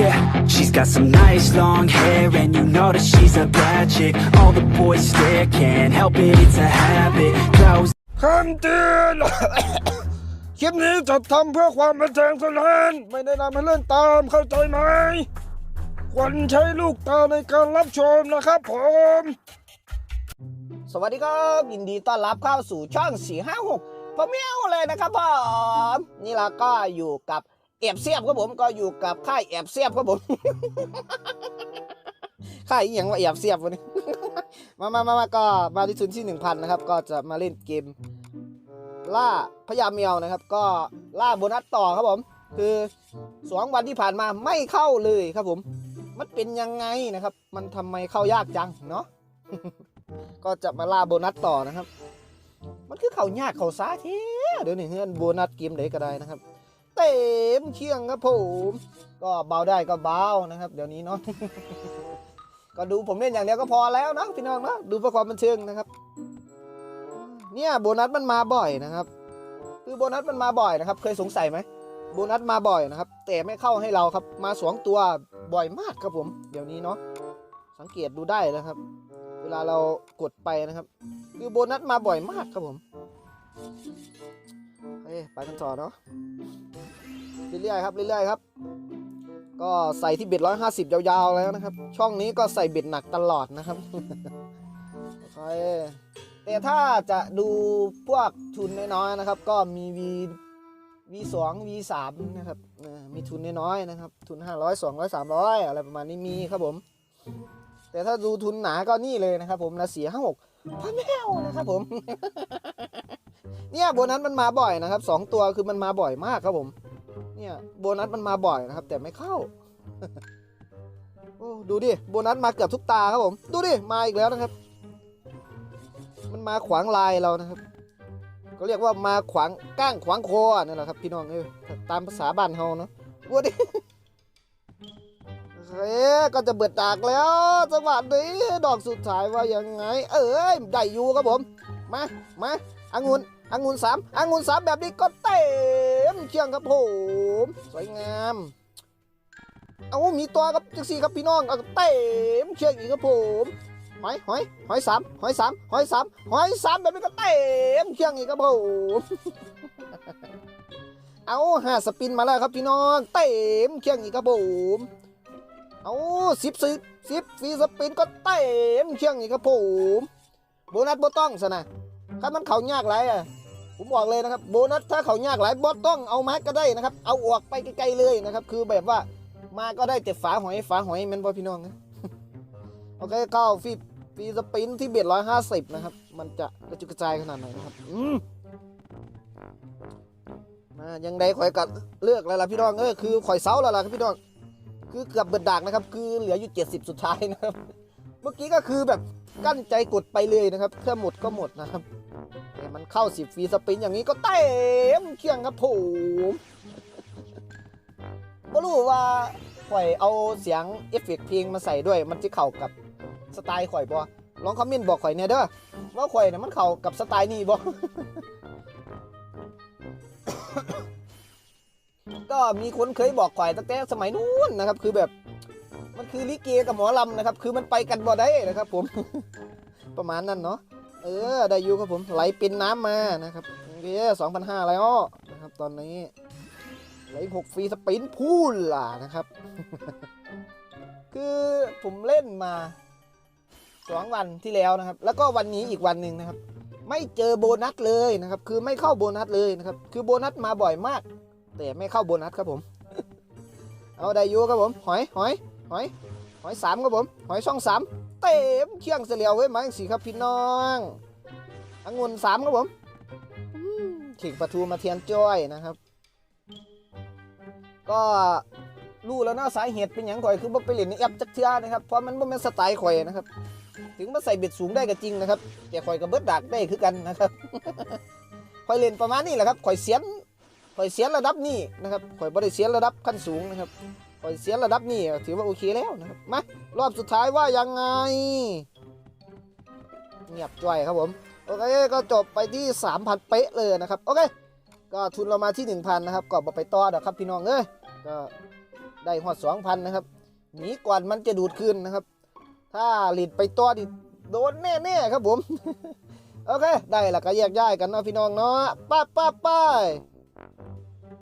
Yeah, she's got some nice long hair and you know that she's a bad chick. All the boys stare, can't help it, it's a habit. Close คำเตือน คลิปนี้จัดทำเพื่อความบันเทิงเท่านั้น ไม่ได้นำให้เล่นตามเข้าใจไหม ควรใช้ลูกตาในการรับชมนะครับผม สวัสดีครับ ยินดีต้อนรับเข้าสู่ช่อง 4 5 6พ่อเมียวเลยนะครับผมนี่เราก็อยู่กับ แอบเสียบครับผมก็อยู่กับค่ายแอบเสียบครับผมค่ายอย่างว่าแอบเสียบวันนี้มามามามาก็มาที่ทุนที่หนึ่งพันนะครับ ก็จะมาเล่นเกม ล่าพญาเมียวนะครับ ก็ล่าโบนัสต่อครับผม คือสองวันที่ผ่านมาไม่เข้าเลยครับผม มันเป็นยังไงนะครับ มันทำไมเข้ายากจังเนาะก็จะมาล่าโบนัสต่อนะครับ มันคือเขายากเขาซาเท่เดี๋ยวนี้เฮือนโบนัสเกมไหนก็ได้นะครับ เต็มเชียงครับผม ก็เบาได้ก็เบานะครับ เดี๋ยวนี้เนาะก็ดูผมเล่นอย่างเดียวก็พอแล้วนะพี่น้องนะดูเพื่อความบันเทิงนะครับ เนี่ยโบนัสมันมาบ่อยนะครับ คือโบนัสมันมาบ่อยนะครับ เคยสงสัยไหมโบนัสมาบ่อยนะครับ แต่ไม่เข้าให้เราครับ มาสองตัวบ่อยมากครับผม เดี๋ยวนี้เนาะสังเกตดูได้นะครับ เวลาเรากดไปนะครับ คือโบนัสมาบ่อยมากครับผมเฮ้ยไปกันต่อเนาะ เรื่อยๆครับเรื่อยๆครับ ก็ใส่ที่เบ็ดร้อยห้าสิบยาวๆแล้วนะครับ ช่องนี้ก็ใส่เบ็ดหนักตลอดนะครับโอเคแต่ถ้าจะดูพวกทุนน้อยๆนะครับ ก็มี V V2 V3 นะครับมีทุนน้อยๆนะครับ ทุน500 200 300อะไรประมาณนี้มีครับผม แต่ถ้าดูทุนหนาก็นี่เลยนะครับ ผมนะเสียห้าหกพ่อแมวนะครับผม เนี่ยโบนัสมันมาบ่อยนะครับสองตัวคือมันมาบ่อยมากครับผม เนี่ยโบนัสมันมาบ่อยนะครับ แต่ไม่เข้า โอ้ดูดิโบนัสมาเกือบทุกตาครับผม ดูดิมาอีกแล้วนะครับ มันมาขวางลายเรานะครับ ก็เรียกว่ามาขวางก้างขวางคออะนั่นแหละครับ พี่น้องเออตามภาษาบ้านเฮาเนาะวัวดิเฮ้ก็จะเบิดดากแล้วจังหวะนี้ดอกสุดท้ายว่ายังไง เอ้ยได้อยู่ครับผม มามาองุ่นองุ่นสามองุ่นสามแบบนี้ก็เต็ มเชียงครับผมสวยงาม เอามีตัวครับจังสี่ครับพี่น้องเอาเต็มเชียงอีกครับผมหอยหอยหอยสามหอยสามหอยสามหอยสามแบบนี้ก็เต็มเชียงอีกครับผมเอาห้าสปินมาแล้วครับพี่น้องเต็มเชียงอีกครับผมเอาสิบสิบสิบฟีสปินก็เต็มเชียงอีกครับผมโบนัสโบต้องสนะถ้ามันเขายากไรอะ ผมบอกเลยนะครับโบนัสถ้าเขายากไรบ่ต้องเอามาก็ได้นะครับ เอาออกไปไกลๆเลยนะครับ คือแบบว่ามาก็ได้แต่ฝาหอยฝาหอยแมันบ่พี่น้องนะโอเคเข้าฟีฟีสปินที่เบ็ดร้อยห้าสิบนะครับ มันจะกระจุกกระจายขนาดไหนนะครับอืมมายังไดข่อยกัดเลือกแล้วล่ะพี่น้องเออคือข่อยเซาแล้วล่ะครับพี่น้องคือเกือบเบิดดากนะครับ คือเหลืออยู่70สุดท้ายนะครับ เมื่อกี้ก็คือแบบกั้นใจกดไปเลยนะครับถ้าหมดก็หมดนะครับ มันเข้าสิบฟีสปินอย่างนี้ก็เต็มเคียงครับผมก็รู้ว่าข่อยเอาเสียงเอฟเฟกเพลงมาใส่ด้วย มันจะเข้ากับสไตล์ข่อยบ่ลองคอมเมนต์บอกข่อยเนี่ยเด้อว่าข่อยเนี่ยมันเข้ากับสไตล์นี้บ่ก็มีคนเคยบอกข่อยตั้งแต่สมัยนู้นนะครับ คือแบบ มันคือลิเกกับหมอลำนะครับ คือมันไปกันบ่ได้นะครับ ผม ประมาณนั้นเนาะ เออได้อยู่ครับผมไหลป็นน้ำมานะครับโอเคสองพันห้าแล้วนะครับตอนนี้ไหลหกฟรีสปินพูลล่ะนะครับ คือผมเล่นมาสองวันที่แล้วนะครับ แล้วก็วันนี้อีกวันหนึ่งนะครับ ไม่เจอโบนัสเลยนะครับ คือไม่เข้าโบนัสเลยนะครับ คือโบนัสมาบ่อยมาก แต่ไม่เข้าโบนัสครับผม เอาไดยูครับผม หอยหอยหอย หอยสามครับผม หอยช่องสาม เต็มเคียงเสลียวไว้มาจังสีครับพี่น้ององุ่นสามครับผมขิงปลาทูมาเทียนจ้อยนะครับ ก็รู้แล้วนะสาเหตุเป็นอย่างข่อยคือบ่ไปเล่นในแอปจักเทือนะครับเพราะมันบ่แม่นสไตล์ข่อยนะครับ ถึงมาใส่เบ็ดสูงได้ก็จริงนะครับแต่ข่อยก็เบิดดักได้คือกันนะครับข่อยเล่นประมาณนี้แหละครับข่อยเสียนข่อยเสียนระดับนี้นะครับข่อยบริเสียนระดับขั้นสูงนะครับ ข่อยเสียระดับนี้ถือว่าโอเคแล้วนะครับมารอบสุดท้ายว่ายังไง เงียบจ้อยครับผม โอเค ก็จบไปที่ 3,000 เป๊ะเลยนะครับ โอเค ก็ทุนเรามาที่ 1,000 นะครับก็บไปต่อเดี๋ยวครับพี่น้องเอ้ยก็ได้หอดสองพันนะครับหนีก่อนมันจะดูดคืนนะครับ ถ้าหลีดไปตัวดิโดนแน่ๆครับผม โอเค ได้และก็แยกย้ายกันเนาะพี่น้องเนาะป้าป้าป้า